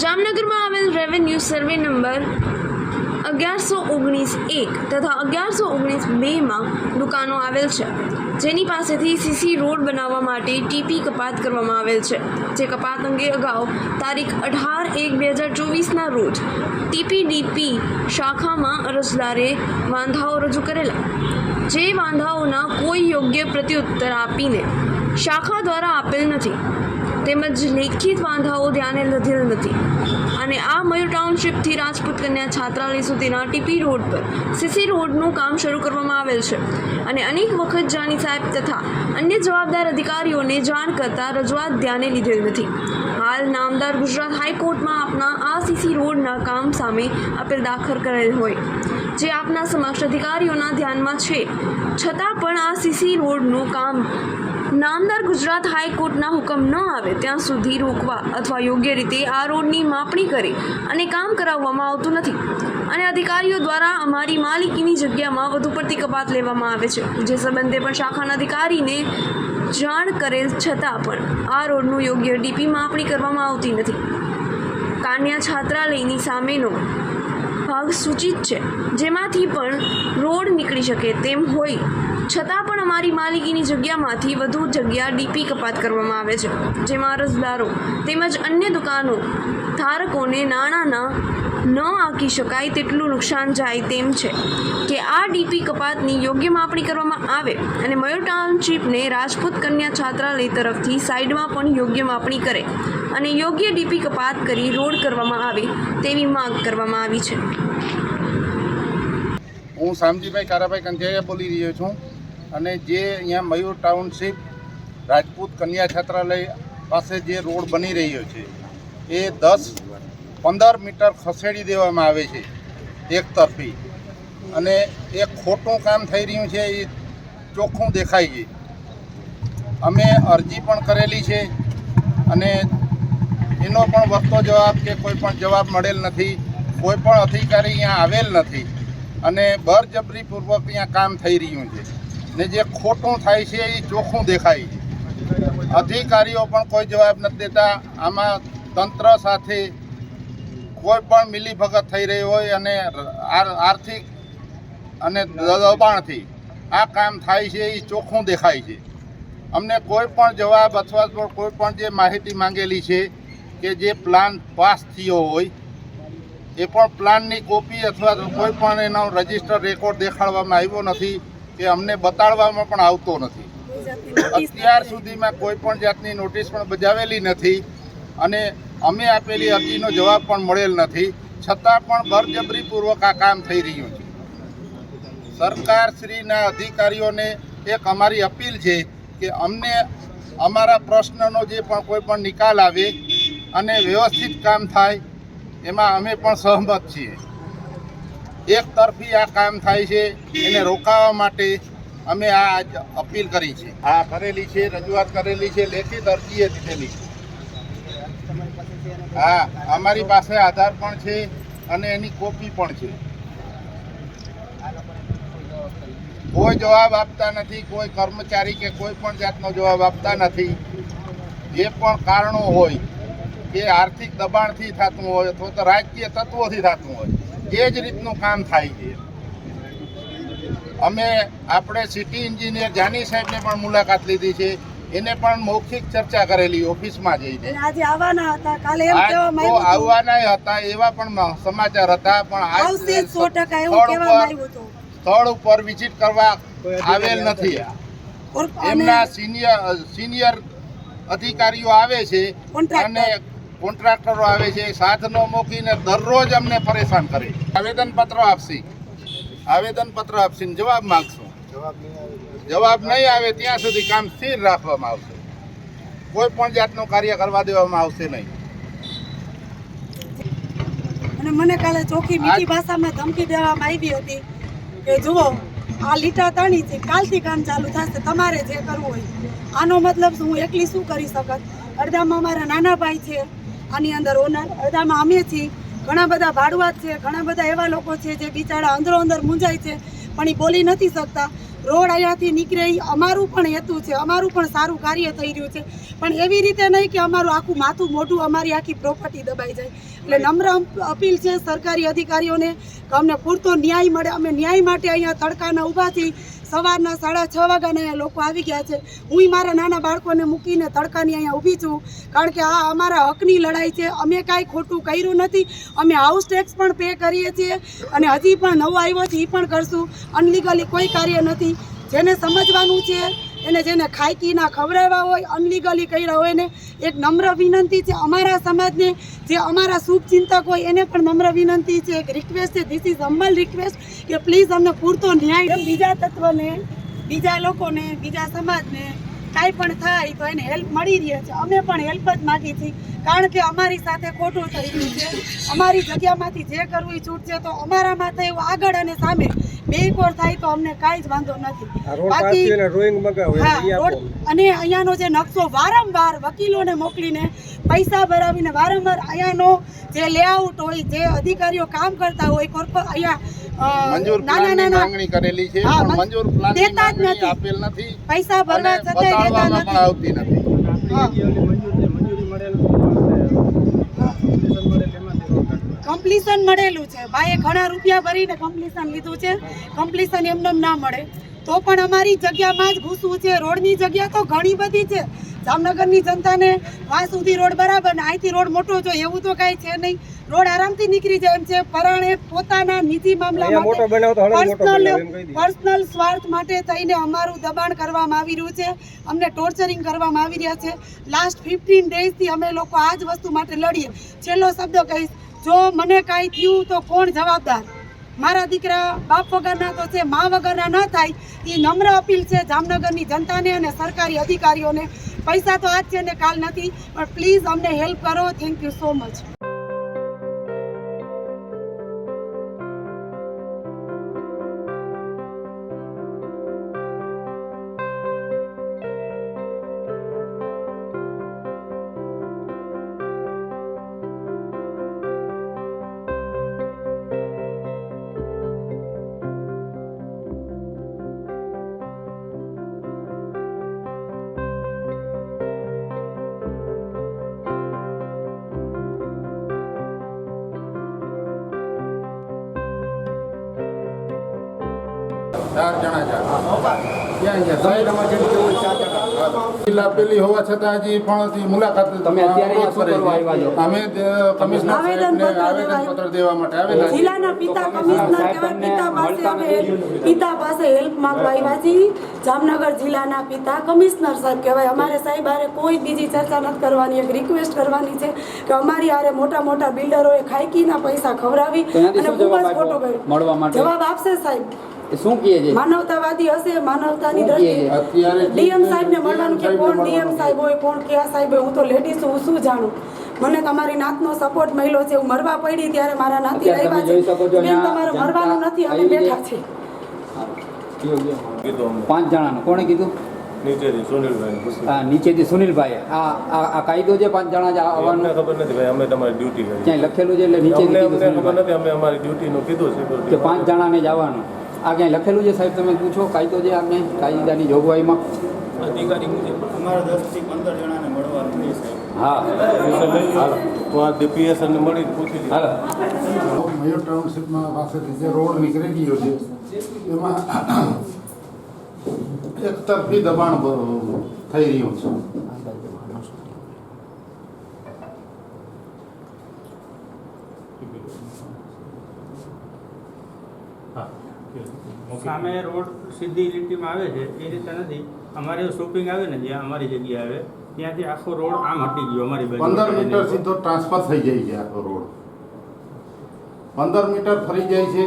જામનગરમાં આવેલ revenue survey number અગિયારસો ઓગણીસ એક તથા અગિયારસો ઓગણીસ બેમાં દુકાનો આવેલ છે. જેની પાસેથી સીસી રોડ બનાવવા માટે ટીપી કપાત કરવામાં આવેલ છે. જે કપાત અંગે અગાઉ તારીખ અઢાર એક બે હજાર ચોવીસના રોજ ટીપીડીપી શાખામાં અરજદારે વાંધાઓ રજૂ કરેલા. જે વાંધાઓના કોઈ યોગ્ય પ્રત્યુત્તર આપીને શાખા દ્વારા આપેલ નથી. તેમજ લેખિત વાંધાઓ ધ્યાને લીધેલ નથી. અને આ મયુર ટાઉનશીપથી રાજપૂત કન્યા છાત્રાલય સુધીના ટીપી રોડ પર, સીસી રોડનું કામ શરૂ કરવામાં આવેલ છે. અને અનેક વખત જાની સાહેબ તથા અન્ય જવાબદાર અધિકારીઓને જાણ કરતા રજૂઆત ધ્યાને લીધેલ નથી. હાલ નામદાર ગુજરાત હાઈકોર્ટમાં આપના આ સીસી રોડના કામ સામે અપીલ દાખલ કરેલ હોય, જે આપના સમક્ષ અધિકારીઓના ધ્યાનમાં છે. છતાં પણ આ સીસી રોડનું કામ નામદાર ગુજરાત હાઈકોર્ટના હુકમ ન આવે ત્યાં સુધી રોકવા અથવા યોગ્ય રીતે આ રોડની માપણી કરી અને કામ કરાવવામાં આવતું નથી. અને અધિકારીઓ દ્વારા અમારી માલિકીની જગ્યામાં વધુ પડતી કપાત લેવામાં આવે છે, જે સંબંધે પણ શાખાના અધિકારીને જાણ કરેલ છતાં પણ આ રોડનું યોગ્ય ડીપી માપણી કરવામાં આવતી નથી. કાન્યા છાત્રાલયની સામેનો ભાગ સૂચિત છે. જેમાંથી પણ રોડ નીકળી શકે તેમ હોય. છતાં પણ અમારી માલિકીની જગ્યામાંથી વધુ જગ્યા ડીપી કપાત કરવામાં આવે છે. જેમાં અરજદારો તેમજ અન્ય દુકાનો ધારકોને નાણાંના ન આંકી શકાય તેટલું નુકસાન જાય તેમ છે કે આ ડીપી કપાતની યોગ્ય માપણી કરવામાં આવે અને મયુર ટાઉનશીપને રાજપૂત કન્યા છાત્રાલય તરફથી સાઈડમાં પણ યોગ્ય માપણી કરે અને યોગ્ય ડીપી કપાત કરી રોડ કરવામાં આવે તેવી માંગ કરવામાં આવી છે. હું શામજીભાઈ કારાભાઈ કંઠિયા બોલી રહ્યો છું અને જે અહીંયા મયુર ટાઉનશીપ રાજપૂત કન્યા છાત્રાલય પાસે જે રોડ બની રહ્યો છે, એ દસ પંદર મીટર ખસેડી દેવામાં આવે છે એક તરફી. અને એ ખોટું કામ થઈ રહ્યું છે, એ ચોખ્ખું દેખાય છે. અમે અરજી પણ કરેલી છે અને એનો પણ વધતો જવાબ કે કોઈ પણ જવાબ મળેલ નથી, કોઈ પણ અધિકારી અહીંયા આવેલ નથી. અને બળજબરીપૂર્વક અહીંયા કામ થઈ રહ્યું છે. ને જે ખોટું થાય છે એ ચોખ્ખું દેખાય છે. અધિકારીઓ પણ કોઈ જવાબ નથી દેતા. આમાં તંત્ર સાથે કોઈ પણ મિલીભગત થઈ રહી હોય અને આર- આર્થિક અને દબાણથી આ કામ થાય છે એ ચોખ્ખું દેખાય છે. અમને કોઈ પણ જવાબ અથવા તો કોઈ પણ જે માહિતી માંગેલી છે કે જે પ્લાન પાસ થયો હોય એ પણ પ્લાનની કોપી અથવા કોઈ પણ એનો રજિસ્ટર રેકોર્ડ દેખાડવામાં આવ્યો નથી કે અમને બતાડવામાં પણ આવતો નથી. અત્યાર સુધીમાં કોઈ પણ જાતની નોટિસ પણ બજાવેલી નથી અને અમે આપેલી અરજીનો જવાબ પણ મળેલ નથી. છતાં પણ બરજબરીપૂર્વક આ કામ થઈ રહ્યું છે. સરકારશ્રીના અધિકારીઓને એક અમારી અપીલ છે કે અમને અમારા પ્રશ્નનો જે પણ કોઈ પણ નિકાલ આવે અને વ્યવસ્થિત કામ થાય એમાં અમે પણ સહમત છીએ. એક તરફી આ કામ થાય છે એને રોકાવા માટે અમે આ અપીલ કરી છે. આ કરેલી છે રજૂઆત કરેલી છે લેખિત અરજીએ દીધેલી છે. હા અમારી પાસે આધાર પણ છે અને એની કોપી પણ છે. કોઈ જવાબ આપતા નથી કોઈ કર્મચારી કે કોઈ પણ જાતનો જવાબ આપતા નથી. જે પણ કારણો હોય કે આર્થિક દબાણથી થતું હોય અથવા તો રાજકીય તત્વોથી થતું હોય એ જ રીતનું કામ થાય છે. અમે આપણે સિટી એન્જિનિયર જાની સાહેબને પણ મુલાકાત લીધી છે. એને પણ મૌખિક ચર્ચા કરેલી ઓફિસમાં જઈને. આજે આવવાના હતા. કાલે એમ આજ કહેવામાં તો આવ્યું હતું. આવવાના હતા એવા પણ સમાચાર હતા પણ આવશે એવું કહેવામાં આવ્યું હતું. સ્થળ ઉપર વિઝિટ કરવા આવેલ નથી. એમના સિનિયર સિનિયર અધિકારીઓ આવે છે અને કોન્ટ્રાક્ટરો આવે છે સાધનો મૂકીને દરરોજ અમને પરેશાન કરે આવેદન પત્ર આપશી. આવેદન પત્ર આપશી જવાબ માંગશું. જવાબ નહીં આવે ત્યાં સુધી કામ સ્થિર રાખવામાં આવશે. કોઈ પણ જાતનું કાર્ય કરવા દેવામાં આવશે નહીં. અને મને કાલે ચોખ્ખી મીઠી ભાષામાં ધમકી દેવામાં આવી હતી કે જુઓ આ લીટા તણી છે કાલથી કામ ચાલુ થશે તમારે જે કરવું હોય. આનો મતલબ હું એકલી શું કરી શકત? અડધામાં મારા નાના ભાઈ છે. આની અંદર ઓનર અડધામાં અમે છીએ ઘણા બધા ભાડુઆત છે ઘણા બધા એવા લોકો છે જે બિચારા અંદરો અંદર મૂંઝાય છે પણ એ બોલી નથી શકતા. રોડ અહીંયાથી નીકળે એ અમારું પણ હેતુ છે અમારું પણ સારું કાર્ય થઈ રહ્યું છે. પણ એવી રીતે નહીં કે અમારું આખું માથું મોઢું અમારી આખી પ્રોપર્ટી દબાઈ જાય. એટલે નમ્ર અપીલ છે સરકારી અધિકારીઓને કે અમને પૂરતો ન્યાય મળે. અમે ન્યાય માટે અહીંયા તડકાના ઊભાથી સવારના સાડા છ વાગ્યાના અહીંયા લોકો આવી ગયા છે. હું મારા નાના બાળકોને મૂકીને તડકાની અહીંયા ઊભી છું. કારણ કે આ અમારા હકની લડાઈ છે. અમે કાંઈ ખોટું કર્યું નથી. અમે હાઉસ ટેક્સ પણ પે કરીએ છીએ અને હજી પણ નવો આવ્યો છે એ પણ કરશું. અનલીગલી કોઈ કાર્ય નથી. જેને સમજવાનું છે એને જેને ખાયકીના ખવડાવ્યા હોય અનલીગલી કર્યા હોય એને એક નમ્ર વિનંતી છે અમારા સમાજને. જે અમારા શુભચિંતક હોય એને પણ નમ્ર વિનંતી છે. એક રિક્વેસ્ટ છે. ધીસ ઇઝ હમ્બલ રિક્વેસ્ટ કે પ્લીઝ અમને પૂરતો ન્યાય બીજા તત્વને, બીજા લોકોને, બીજા સમાજને કાંઈ પણ થાય તો એને હેલ્પ મળી રહે છે. અમે પણ હેલ્પ જ માગી છીએ. કારણ કે અમારી સાથે ખોટું થઈ ગયું છે. અમારી જગ્યામાંથી જે કરવું એ છૂટ છે. તો અમારામાં થયું આગળ અને સામે બે કોર થાય તો અમને કાંઈ જ વાંધો નથી. બાકી મગાવો આપો. અને અહીંયાનો જે નકશો વારંવાર વકીલોને મોકલીને પૈસા ભરાવીને વારંવાર અહીંયાનો જે લેઆઉટ હોય જે અધિકારીઓ કામ કરતા હોય કોર્પો અહીંયા નાના નાના કરેલી છે હા, પણ મં- મંજૂર દેતા જ નથી. આપેલ નથી પૈસા ભરવા દેતા નથી. કમ્પ્લીશન મળેલું છે. ભાઈએ ઘણા રૂપિયા ભરીને કમ્પ્લીશન લીધું છે. કમ્પ્લીશન એમને ના મળે. તો પણ અમારી જગ્યામાં જ ઘૂસવું છે. રોડની જગ્યા તો ઘણી બધી છે. જામનગરની જનતાને વાં સુધી રોડ બરાબર ને અહીંથી રોડ મોટો જો એવું તો કાંઈ છે નહીં. રોડ આરામથી નીકળી જાય એમ છે પરાણે પોતાના નીતિ મામલા માટે પર્સનલ. પર્સનલ સ્વાર્થ માટે થઈને અમારું દબાણ કરવામાં આવી રહ્યું છે. અમને ટોર્ચરિંગ કરવામાં આવી રહ્યા છે. લાસ્ટ ફિફ્ટીન ડેઝથી અમે લોકો આ જ વસ્તુ માટે લડીએ. છેલ્લો શબ્દ કહીશ જો મને કાંઈ થયું તો કોણ જવાબદાર? મારા દીકરા બાપ વગરના તો છે, મા વગરના ન થાય. એ નમ્ર અપીલ છે જામનગરની જનતાને અને સરકારી અધિકારીઓને. પૈસા તો આજ છે ને કાલ નથી, પણ પ્લીઝ અમને હેલ્પ કરો. થેન્ક યુ સો મચ સાહેબ બિલ આપેલી હોવા છતાં હજી પણ મુલાકાત તમે અત્યારે અહીંયા શું કરવા આવ્યા છો? અમે કમિશનર આવેદનપત્ર આવેદનપત્ર દેવા માટે આવેલા જિલ્લાના પિતા કમિશનર પિતા પાસે અમે પિતા પાસે હેલ્પ માંગવા આવ્યા છીએ. જામનગર જિલ્લાના પિતા કમિશનર સાહેબ કહેવાય. અમારે સાહેબ આરે કોઈ બીજી ચર્ચા નથી કરવાની. એક રિક્વેસ્ટ કરવાની છે કે અમારી આરે મોટા મોટા બિલ્ડરોએ ખાયકીના પૈસા ખવડાવી અને ખૂબ જ જવાબ ખોટો કર્યો જવાબ આપશે સાહેબ. શું કહે છે? માનવતાવાદી હશે માનવતાની દ્રષ્ટિએ છે? અત્યારે ડીએમ સાહેબને મળવાનું કે કોણ ડીએમ સાહેબ હોય કોણ કયા સાહેબ હોય હું તો લેડી છું હું શું જાણું? મને તમારી નાતનો સપોર્ટ મળ્યો છે હું મરવા પડી ત્યારે મારા નાતી આવ્યા છો. છે બેન તમારે મરવાનું નથી અમે બેઠા છે પાંચ જણાનું. કોણે કીધું? નીચેથી સુનિલભાઈ આ નીચેથી સુનિલભાઈ આ કાયદો છે પાંચ જણા જ અમને ખબર નથી ભાઈ અમે તમારી ડ્યુટી કરી. ક્યાંય લખેલું છે એટલે ખબર નથી અમે અમારી ડ્યુટીનું કીધું કે પાંચ જણાને જ આવવાનું. આ ક્યાંય લખેલું છે સાહેબ તમે પૂછો કાયદો છે આ ક્યાંય કાયદાની જોગવાઈમાં. અધિકારી મુજબ. અમારા દસથી પંદર જણાને મળવાનું નહીં સાહેબ. હા. હાલો. તો આ ડીપીએસ ને મળી પૂછી હાલો. મયુર ટાઉનશીપમાં પાસેથી જે રોડ નીકળી ગયો છે એમાં એક તરફી દબાણ થઈ રહ્યું છે. સામે રોડ સીધી લીટીમાં આવે છે એ રીતે નથી. અમારે શોપિંગ આવે ને જ્યાં અમારી જગ્યા આવે ત્યાંથી આખો રોડ આમ હટી ગયો અમારી બાજુ. પંદર મીટર સીધો ટ્રાન્સફર થઈ જાય છે આખો રોડ. પંદર મીટર ફરી જાય છે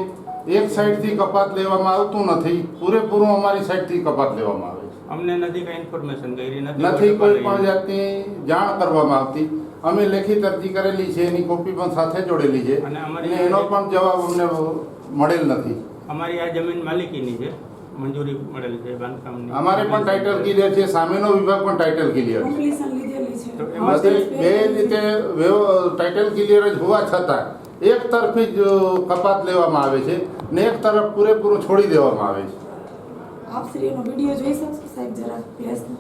એક સાઈડથી કપાત લેવામાં આવતું નથી પૂરેપૂરું અમારી સાઈડથી કપાત લેવામાં આવે છે. અમને નથી કઈ ઇન્ફોર્મેશન કરી નથી કોઈ પણ જાતની જાણ કરવામાં આવતી. અમે લેખિત અરજી કરેલી છે એની કોપી પણ સાથે જોડેલી છે. અને અમારી અને એનો પણ જવાબ અમને મળેલ નથી. અમારી આ જમીન માલિકીની છે. મંજૂરી મળેલ છે બાંધકામની. અમારે પણ ટાઇટલ ક્લિયર છે સામેનો વિભાગ પણ ટાઇટલ ક્લિયર છે. તો બે રીતે ટાઇટલ ક્લિયર જ હોવા છતાં એક તરફી જ કપાત લેવામાં આવે છે ને એક તરફ પૂરેપૂરું છોડી દેવામાં આવે છે. આપ શ્રી એનો વીડિયો જોઈ શકશો સાહેબ જરા પ્લેસનો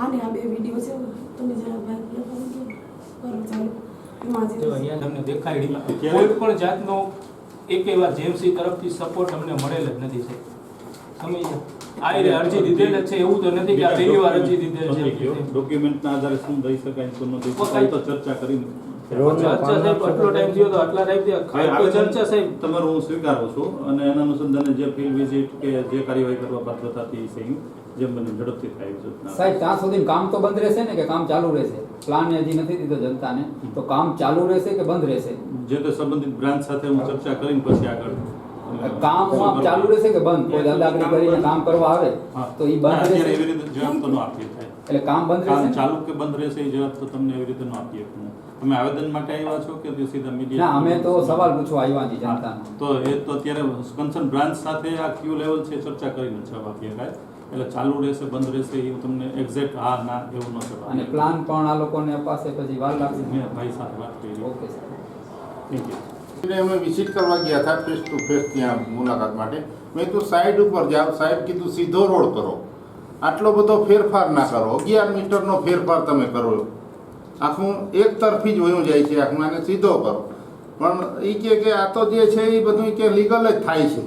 આને આ બે વીડિયો છે તમે જરા ભાઈ કરો ચાલો. એમાં જે અહીંયા તમને દેખાય કોઈ પણ જાતનો એકે એવા જેમસી તરફથી સપોર્ટ અમને મળેલ જ નથી છે. સમજી આ રીતે અરજી દીધેલ છે એવું તો નથી કે આ પહેલી વાર અરજી દીધેલ છે. ડોક્યુમેન્ટના આધારે શું દઈ શકાય શું નથી. તો તો ચર્ચા કરી ચર્ચા સાહેબ આટલો ટાઈમ થયો તો આટલા ટાઈમથી ખાલી કોઈ ચર્ચા સાહેબ. તમારું હું સ્વીકારું છું અને એના અનુસંધાને જે ફિલ્ડ વિઝિટ કે જે કાર્યવાહી કરવા પાત્ર થતી જેમ બને ઝડપથી થાય સૂચના સાહેબ ત્યાં સુધી કામ તો બંધ રહેશે ને કે કામ ચાલુ રહેશે? પ્લાન હજી નથી દીધો જનતાને. તો કામ ચાલુ રહેશે કે બંધ રહેશે? જે તે સંબંધિત બ્રાન્ચ સાથે હું ચર્ચા કરીને પછી આગળ કામ ચાલુ રહેશે કે બંધ? કોઈ દાદાગીરી કરીને કામ કરવા આવે તો એ બંધ રહેશે? એવી રીતે જવાબ તો ન આપીએ એટલે કામ બંધ રહેશે? ચાલુ કે બંધ રહેશે એ જવાબ તો તમને એવી રીતે ન આપીએ તમે આવેદન માટે આવ્યા છો કે સીધા ના મીડિયા અમે તો સવાલ પૂછવા આવ્યા છીએ જનતાનો. તો એ તો અત્યારે કન્સર્ન બ્રાન્ચ સાથે આ ક્યુ લેવલ છે ચર્ચા કરીને જવાબ આપીએ કાંઈ એટલે ચાલુ રહેશે બંધ રહેશે એ તમને એક્ઝેક્ટ હા ના એવું ન જવાબ અને પ્લાન પણ આ લોકોને અપાશે પછી વાર લાગશે. મેં ભાઈ સાથે વાત કરી. ઓકે સર થેન્ક યુ એટલે અમે વિઝિટ કરવા ગયા હતા ફેસ ટુ ફેસ ત્યાં મુલાકાત માટે. મેં તો સાઈડ ઉપર જાઓ. સાહેબ કીધું સીધો રોડ કરો. આટલો બધો ફેરફાર ના કરો. અગિયાર મીટરનો ફેરફાર તમે કરો. આખું એક તરફી જ વયું જાય છે. આખું આને સીધો કરો. પણ એ કહે કે આ તો જે છે એ બધું કે લીગલ જ થાય છે.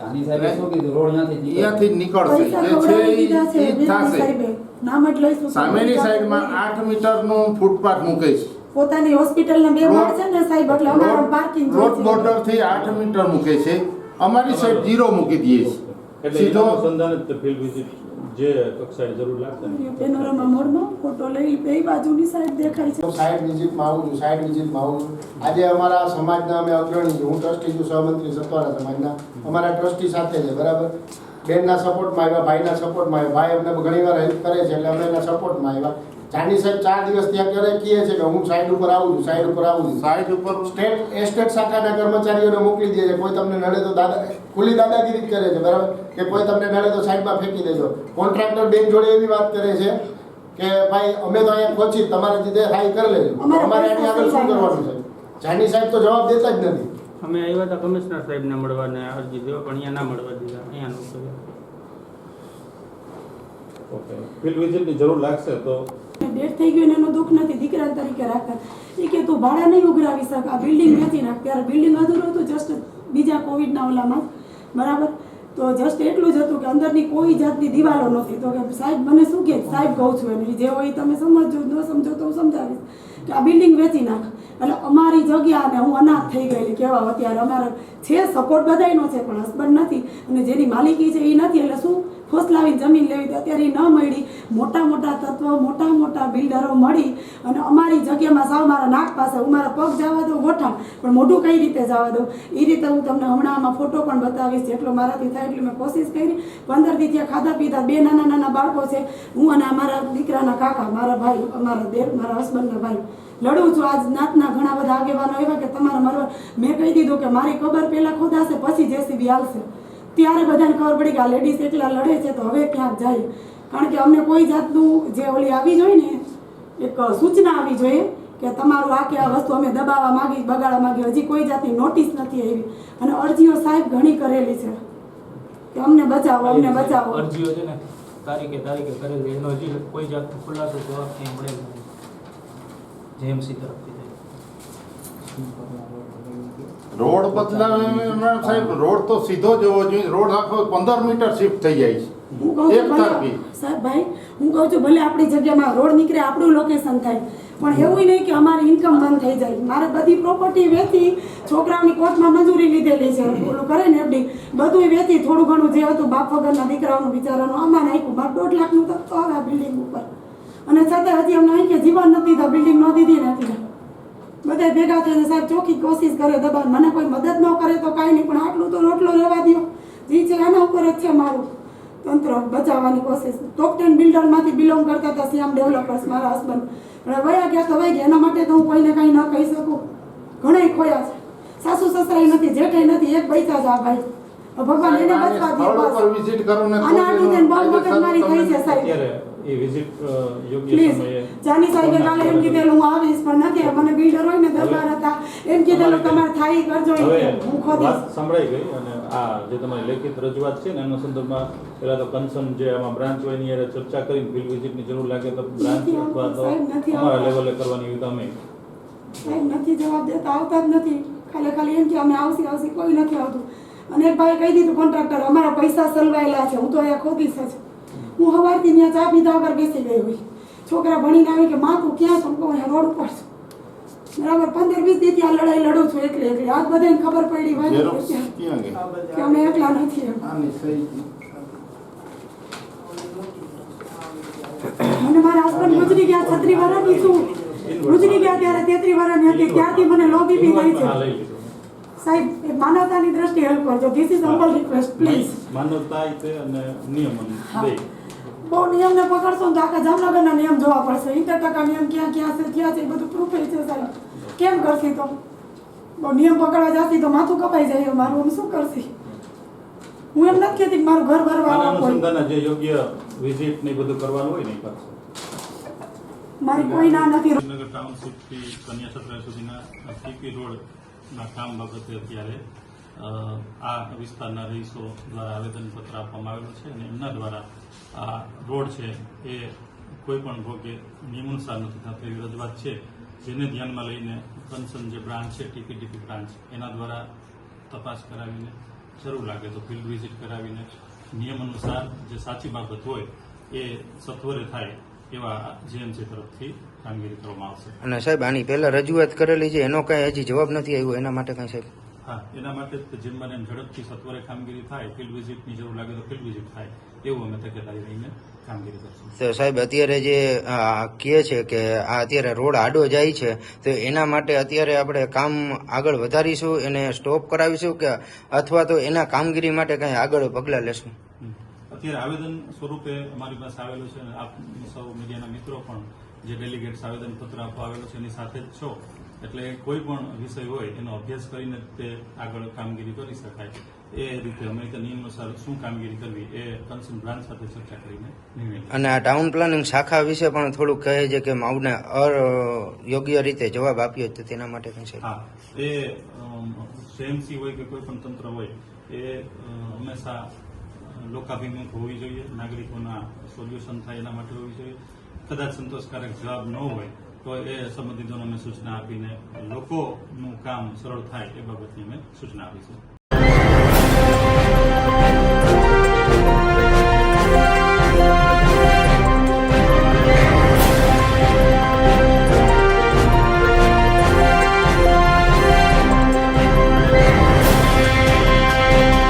ચાની સાહેબે શું કીધું? રોડ ત્યાંથી અહીંયાથી નીકળશે. જે છે એ છે થશે. સામેની સાઈડમાં આઠ મીટરનું ફૂટપાથ મૂકે છે પોતાની હોસ્પિટલના બે માળ છે ને સાહેબ એટલે અમારો પાર્કિંગ રોડ બોર્ડરથી આઠ મીટર મૂકે છે. અમારી સાઈડ જીરો મૂકી દઈએ છીએ. એટલે સીધો જ ફિલ્ડ વિઝિટ જે કક્ષાએ જરૂર લાગશે પેનોરામા મોડમાં ફોટો લઈ બે બાજુની સાઈડ દેખાય છે. સાઈડ વિઝિટમાં આવું છું સાઈડ વિઝિટમાં આવું છું. આજે અમારા સમાજના અમે અગ્રણી છું. હું ટ્રસ્ટી છું સહમંત્રી સત્વારા સમાજના. અમારા ટ્રસ્ટી સાથે છે બરાબર? બેનના સપોર્ટમાં આવ્યા ભાઈના સપોર્ટમાં આવ્યા. ભાઈ અમને ઘણી વાર હેલ્પ કરે છે એટલે અમે એના સપોર્ટમાં આવ્યા. જાની સાહેબ ચાર દિવસ ત્યાં કરે કહે છે કે હું સાઈડ ઉપર આવું છું સાઈડ ઉપર આવું છું. સાઈડ ઉપર? સ્ટેટ એસ્ટેટ શાખાના કર્મચારીઓને મોકલી દે છે. કોઈ તમને નડે તો દાદા ખુલ્લી દાદાગીરી જ કરે છે બરાબર? કે કોઈ તમને નડે તો સાઈડમાં ફેંકી દેજો. કોન્ટ્રાક્ટર બેન જોડે એવી વાત કરે છે કે ભાઈ અમે તો અહીંયા પહોંચી તમારે જે થાય કરી લેજો. અમારે એની આગળ શું કરવાનું છે? જાની સાહેબ તો જવાબ દેતા જ નથી. અમે આવ્યા હતા કમિશનર સાહેબને મળવાને અરજી દેવા પણ અહીંયા ના મળવા દીધા. અહીંયા નું ઓકે ફિલ્ડ વિઝિટની જરૂર લાગશે તો ડેટ થઈ ગયું એનો દુઃખ નથી દીકરા તરીકે રાખતા એ કે તું ભાડા નહીં ઉઘરાવી શક, આ બિલ્ડિંગ વેચી નાખ. ત્યારે બિલ્ડિંગ અધૂરું હતું જસ્ટ બીજા કોવિડના ઓલામાં. બરાબર? તો જસ્ટ એટલું જ હતું કે અંદરની કોઈ જાતની દિવાલો નથી તો કે સાહેબ, મને શું કે? સાહેબ કહું છું એને. જે હોય તમે સમજો ન સમજો તો હું સમજાવીશ. કે આ બિલ્ડિંગ વેચી નાખ. એટલે અમારી જગ્યા અને હું અનાથ થઈ ગયેલી કહેવા અત્યારે. અમારે છે સપોર્ટ બધાયનો છે, પણ હસબન્ડ નથી. અને જેની માલિકી છે એ નથી. એટલે શું? ફોસલાવી જમીન લેવી તો અત્યારે ન મળી. મોટા મોટા તત્વ, મોટા મોટા બિલ્ડરો મળી અને અમારી જગ્યામાં સાવ મારા નાક પાસે હું મારા પગ જવા દઉં ગોઠા પણ મોઢું કઈ રીતે જવા દઉં? એ રીતે હું તમને હમણાં આમાં ફોટો પણ બતાવીશ, જેટલો મારાથી થાય એટલી મેં કોશિશ કરી. પંદર દી ત્યાં ખાધા પીધા બે નાના નાના બાળકો છે. હું અને અમારા દીકરાના કાકા, મારા ભાઈ, અમારા દેર મારા હસબન્ડના ભાઈ લડું છું. આજ નાતના ઘણા બધા આગેવાનો એવા કે તમારા મારો મેં કહી દીધું કે મારી કબર પહેલાં ખોદાશે, પછી જેસીબી આવશે ત્યારે બધાને ખબર પડી કે આ લેડીઝ એકલા લડે છે તો હવે ક્યાંક જાય? કારણ કે અમને કોઈ જાતનું જે ઓલી આવી જોઈએ ને એક સૂચના આવી જોઈએ કે તમારું આ કે આ વસ્તુ અમે દબાવવા માંગી બગાડવા માગી હજી કોઈ જાતની નોટિસ નથી આવી. અને અરજીઓ સાહેબ ઘણી કરેલી છે. કે અમને બચાવો અમને બચાવો. અરજીઓ છે ને તારીખે તારીખે કરેલી એનો હજી કોઈ જાતનો ખુલાસો જવાબ ક્યાંય મળેલ જેએમસી તરફથી રોડ બદલાવે સાહેબ રોડ તો સીધો જવો જોઈએ. રોડ આખો પંદર મીટર શિફ્ટ થઈ જાય હું કહું છે છું ભલે સાહેબ ભાઈ હું કહું છું ભલે આપણી જગ્યામાં રોડ નીકળે આપણું લોકેશન થાય પણ એવું નહીં કે અમારી ઇન્કમ બંધ થઈ જાય. મારે બધી પ્રોપર્ટી વેચી છોકરાઓની કોર્ટમાં મંજૂરી લીધેલી છે. ઓલું કરે ને એફડી બધું વેચી થોડું ઘણું જે હતું બાપ વગરના દીકરાઓનું બિચારાનું આમાં નાખ્યું મારે દોઢ લાખનું તો તો આવે આ બિલ્ડિંગ ઉપર. અને છતાં હજી અમને અહીં કે જીવન નથી દીધા બિલ્ડિંગ ન દીધી નથી બધા ભેગા થઈને સાહેબ ચોખ્ખી કોશિશ કરે દબાણ. મને કોઈ મદદ ન કરે તો કાંઈ નહીં પણ આટલું તો રોટલો રહેવા દો જી છે એના ઉપર જ છે મારું તંત્ર બચાવવાની કોશિશ. ટોપ ટેન બિલ્ડરમાંથી બિલોંગ કરતા હતા શ્યામ ડેવલપર્સ મારા હસબન્ડ પણ વયા ગયા તો વહી ગયા. એના માટે તો હું કોઈને કાંઈ ન કહી શકું. ઘણા ખોયા છે. સાસુ સસરાય નથી જેઠાઈ નથી એક પૈસા જ આ ભાઈ. ભગવાન એને બચવા દે આના આટલું બહુ મગજમારી થઈ છે સાહેબ. એ વિઝિટ યોગ્ય સમયે જાની સાહેબે કાલે એમ કીધેલું હું આવીશ પણ નથી મને બિલ્ડર હોય ને દરબાર હતા. એમ કીધેલું તમારે થાય કરજો એમ હવે કે હું ખોદીશ. સંભળાઈ ગઈ અને આ જે તમારી લેખિત રજૂઆત છે ને એના સંદર્ભમાં પહેલા તો કન્સર્ન જે આમાં બ્રાન્ચ હોય એની ચર્ચા કરીને ફિલ્ડ વિઝિટની જરૂર લાગે તો બ્રાન્ચ નથી અથવા તો અમારા લેવલે કરવાની હોય તો અમે. સાહેબ નથી જવાબ દેતા આવતા જ નથી. ખાલી ખાલી એમ કે અમે આવશે આવશે કોઈ નથી આવતું. અને ભાઈ કહી દીધું કોન્ટ્રાક્ટર અમારા પૈસા સલવાયેલા છે હું તો અહીંયા ખોદીશ જ. હું સવારથી ત્યાં ચા પીધા વગર બેસી ગઈ હોય. છોકરા ભણીને આવી કે માં તું ક્યાં? છું કહું રોડ ઉપર છું? બરાબર પંદર વીસ દીથી ત્યાં લડાઈ લડું છું એકલી એકલી. આજ બધાને ખબર પડી કે અમે એકલા નથી મને મારા હસબન્ડ ગુજરી ગયા છત્રી વર્ષની છું. ગુજરી ગયા ત્યારે તેત્રી વર્ષની હતી. ત્યારથી મને લો બીપી થઈ છે. સાહેબ એ માનવતાની દ્રષ્ટિએ હેલ્પ કરજો. This is humble request please માનવતા અને નિયમન. બે. બહુ નિયમને પકડશો ને તો આખા જામનગરના નિયમ જોવા પડશે. ઇતેર ટકા નિયમ ક્યાં ક્યાં છે ક્યાં છે એ બધું પ્રૂફ છે સાહેબ. કેમ કરશી તો? બહુ નિયમ પકડવા જતી તો માથું કપાઈ જાય મારું. આમ શું કરશી? હું એમ નથી કહેતી કે મારું ઘર ભરવા આવો જે યોગ્ય વિઝિટ ને એ બધું કરવાનું હોય ને કરશે મારી કોઈ ના નથી નગર ટાઉનશીપથી કન્યા સત્ર સુધીના ટીપી રોડના કામ બાબતે અત્યારે આ વિસ્તારના રહીશો દ્વારા આવેદનપત્ર આપવામાં આવેલું છે અને એમના દ્વારા આ રોડ છે એ કોઈ પણ ભોગે નિયમાનુસાર નથી થતો એવી રજૂઆત છે. જેને ધ્યાનમાં લઈને કન્સર્ન જે બ્રાન્ચ છે ટીપીટીપી બ્રાન્ચ એના દ્વારા તપાસ કરાવીને જરૂર લાગે તો ફિલ્ડ વિઝિટ કરાવીને નિયમ અનુસાર જે સાચી બાબત હોય એ સત્વરે થાય એવા જીએમસી તરફથી કામગીરી કરવામાં આવશે. અને સાહેબ આની પહેલા રજૂઆત કરેલી છે એનો કઈ હજી જવાબ નથી આવ્યો એના માટે કઈ સાહેબ? હા એના માટે જ જેમ બને ઝડપથી સત્વરે કામગીરી થાય ફિલ્ડ વિઝિટની જરૂર લાગે તો ફિલ્ડ વિઝિટ થાય. એવું અમે તકેદારી લઈને કામગીરી કરશું. તો સાહેબ અત્યારે જે કહે છે કે આ અત્યારે રોડ આડો જાય છે તો એના માટે અત્યારે આપણે કામ આગળ વધારીશું એને સ્ટોપ કરાવીશું કે અથવા તો એના કામગીરી માટે કઈ આગળ પગલાં લેશું? અત્યારે આવેદન સ્વરૂપે અમારી પાસે આવેલું છે આપ સૌ મીડિયાના મિત્રો પણ જે ડેલિગેટ્સ આવેદન પત્ર આપવા આવેલું છે એની સાથે જ છો. એટલે કોઈ પણ વિષય હોય એનો અભ્યાસ કરીને તે આગળ કામગીરી કરી શકાય. એ રીતે અમે નિયમ અનુસાર શું કામગીરી કરવી એ કન્સર્ન બ્રાન્ચ સાથે ચર્ચા કરીને અને આ ટાઉન પ્લાનિંગ શાખા વિશે પણ થોડુંક કહે છે કે માવને યોગ્ય રીતે જવાબ આપ્યો તો તેના માટે કંઈ છે? હા એ સીએમસી હોય કે કોઈ પણ તંત્ર હોય એ હંમેશા લોકાભિમુખ હોવી જોઈએ નાગરિકોના સોલ્યુશન થાય એના માટે હોવી જોઈએ. કદાચ સંતોષકારક જવાબ ન હોય તો એ સંબંધિતોને અમે સૂચના આપીને લોકોનું કામ સરળ થાય એ બાબતની અમે સૂચના આપીશું. Thank you.